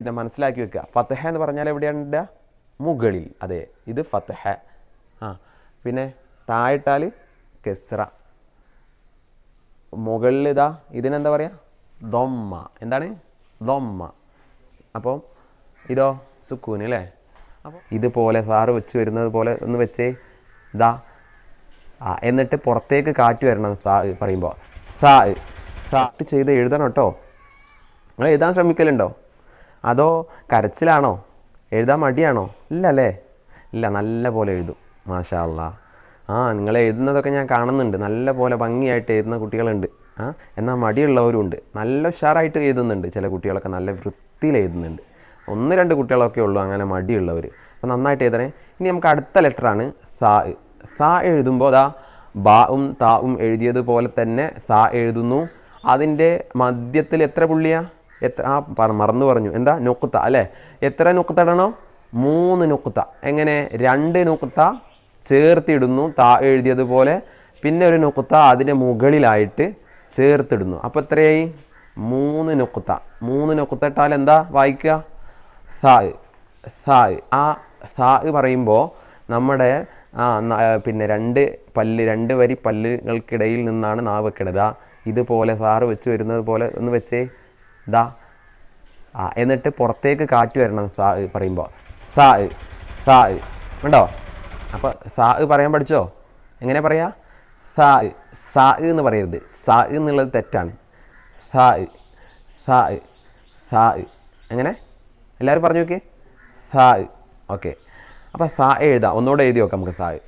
പിന്നെ മനസ്സിലാക്കി വെക്കുക ഫത്തഹ എന്ന് പറഞ്ഞാൽ എവിടെയാണ് ഇടുക മുകളിൽ അതെ ഇത് ഫത്തഹ ആ പിന്നെ താഴിട്ടാൽ കെസ്ര മുകളിൽ ഇതാ ഇതിനെന്താ പറയുക ദൊമ്മ എന്താണ് ദൊമ്മ അപ്പോൾ ഇതോ സുക്കൂന് അല്ലേ അപ്പോൾ ഇതുപോലെ സാറ് വെച്ച് വരുന്നത് പോലെ ഒന്ന് വെച്ചേ ദാ ആ എന്നിട്ട് പുറത്തേക്ക് കാറ്റ് വരണം സാ പറയുമ്പോൾ സാ സാ ചെയ്ത് എഴുതണം കേട്ടോ നിങ്ങൾ എഴുതാൻ ശ്രമിക്കലുണ്ടോ അതോ കരച്ചിലാണോ? എഴുതാൻ മടിയാണോ? ഇല്ല അല്ലേ ഇല്ല നല്ല പോലെ എഴുതും. മാഷാ ആ നിങ്ങൾ എഴുതുന്നതൊക്കെ ഞാൻ കാണുന്നുണ്ട്. നല്ല പോലെ ഭംഗിയായിട്ട് എഴുതുന്ന കുട്ടികളുണ്ട്. ആ എന്നാൽ മടിയുള്ളവരും ഉണ്ട് നല്ല ഉഷാറായിട്ട് എഴുതുന്നുണ്ട്. ചില കുട്ടികളൊക്കെ നല്ല വൃത്തിയിൽ എഴുതുന്നുണ്ട്. ഒന്ന് രണ്ട് കുട്ടികളൊക്കെ ഉള്ളൂ അങ്ങനെ മടിയുള്ളവർ അപ്പോൾ നന്നായിട്ട് എഴുതണേ. ഇനി നമുക്ക് അടുത്ത ലെറ്ററാണ് സാ. സാ എഴുതുമ്പോൾ ദാ ബാവും താവും എഴുതിയതുപോലെ തന്നെ സാ എഴുതുന്നു. അതിന്റെ മധ്യത്തിൽ എത്ര പുള്ളിയാ? എത്ര ആ മറന്നു പറഞ്ഞു. എന്താ? നുക്കുത്ത അല്ലേ? എത്ര നുക്കുത്ത ഇടണം? മൂന്ന് നുക്കുത്ത. എങ്ങനെ? രണ്ട് നുക്കുത്ത ചേർത്തിടുന്നു താ എഴുതിയതുപോലെ. പിന്നെ ഒരു നുക്കുത്ത അതിന്റെ മുകളിലായിട്ട് ചേർത്തിടുന്നു. അപ്പോൾ എത്രയായി? മൂന്ന് നുക്കുത്ത. മൂന്ന് നുക്കുത്ത ഇട്ടാൽ എന്താ വായിക്കുക? സാ സാ ആ സാ പറയുമ്പോൾ നമ്മുടെ ആ പിന്നെ രണ്ട് പല്ല് രണ്ട് വരി പല്ലുകൾക്കിടയിൽ നിന്നാണ് നാവ് വെക്കണത്. ഇതുപോലെ സാറ് വെച്ച് വരുന്നത് പോലെ ഒന്ന് വെച്ചേ. ദാ. ആ എന്നിട്ട് പുറത്തേക്ക് കാറ്റ് വരണം സാ പറയുമ്പോൾ സാ സാ ഉണ്ടോ അപ്പോൾ സാ പറയാൻ പഠിച്ചോ? എങ്ങനെ പറയാ? സാ സാ എന്ന് പറയരുത്. സാ എന്നുള്ളത് തെറ്റാണ്. സാ സാ സാ എങ്ങനെ? എല്ലാവരും പറഞ്ഞു നോക്കിയേ. സാ ഓക്കെ. അപ്പോൾ സാ എഴുതാം. ഒന്നുകൂടെ എഴുതി നോക്കാം നമുക്ക് സാ.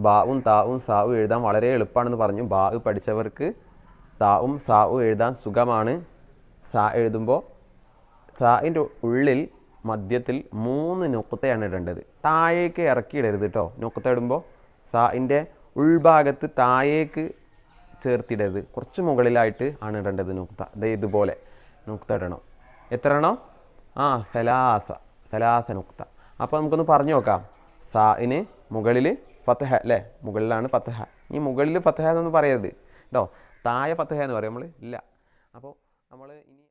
ബാവും താവും സാവും എഴുതാൻ വളരെ എളുപ്പമാണെന്ന് പറഞ്ഞു. ബാവ് പഠിച്ചവർക്ക് താവും സാവും എഴുതാൻ സുഖമാണ്. സാ എഴുതുമ്പോൾ സായിന്റെ ഉള്ളിൽ മധ്യത്തിൽ മൂന്ന് നുക്കത്തയാണ് ഇടേണ്ടത്. താഴേക്ക് ഇറക്കി ഇടരുത് കേട്ടോ നുക്കത്ത ഇടുമ്പോൾ സായിന്റെ ഉൾഭാഗത്ത് താഴേക്ക് ചേർത്തിടരുത്. കുറച്ച് മുകളിലായിട്ട് ആണ് ഇടേണ്ടത് നുക്ത. ദേ ഇതുപോലെ നുക്ത ഇടണം. എത്ര എണ്ണം? ആ സലാസ. സലാസ നുക്ത. അപ്പോൾ നമുക്കൊന്ന് പറഞ്ഞു നോക്കാം. സായിന് മുകളിൽ ഫത്തഹ അല്ലേ? മുകളിലാണ് ഫത്തഹ ഈ മുകളിൽ ഫത്തഹ എന്നൊന്നും പറയരുത്. കേട്ടോ താഴെ ഫത്തഹ എന്ന് പറയും. നമ്മൾ ഇല്ല. അപ്പോൾ നമ്മൾ ഇനി